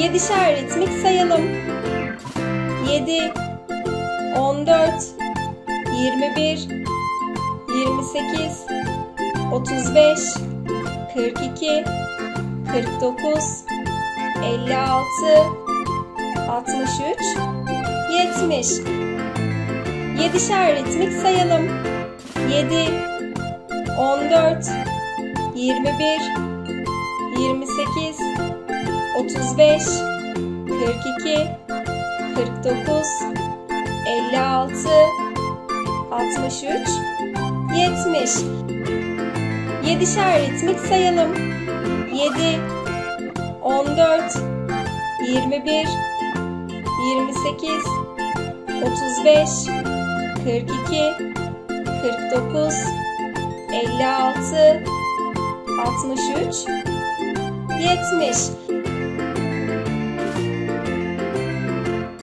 Yedişer ritmik sayalım. 7 14 21 28 35 42 49 56 63 70 Yedişer ritmik sayalım. 7 14 21 28 35 42 49 56 63 70 Yedişer ritmik sayalım. 7 14 21 28 35 42 49 56 63 70